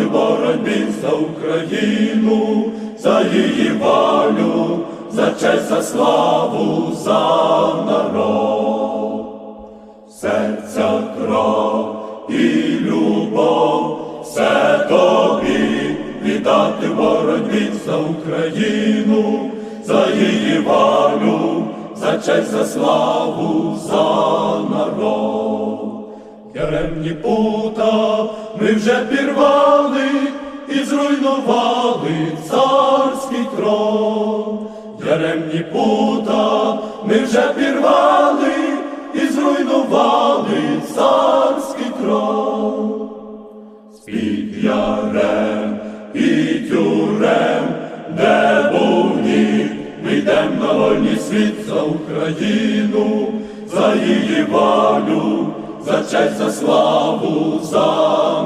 віддати боротьбі за Україну, за її волю, за честь, за славу, за народ. Серця кров і любов, все тобі віддати боротьбі за Україну, за її волю, за честь, за славу, за народ. Яремні пута ми вже пірвали і зруйнували царський трон. Яремні пута ми вже пірвали і зруйнували царський трон. З-під ярем і тюрем, де був ніг, ми йдем на вольний світ за Україну, за її волю, за честь, за славу, за.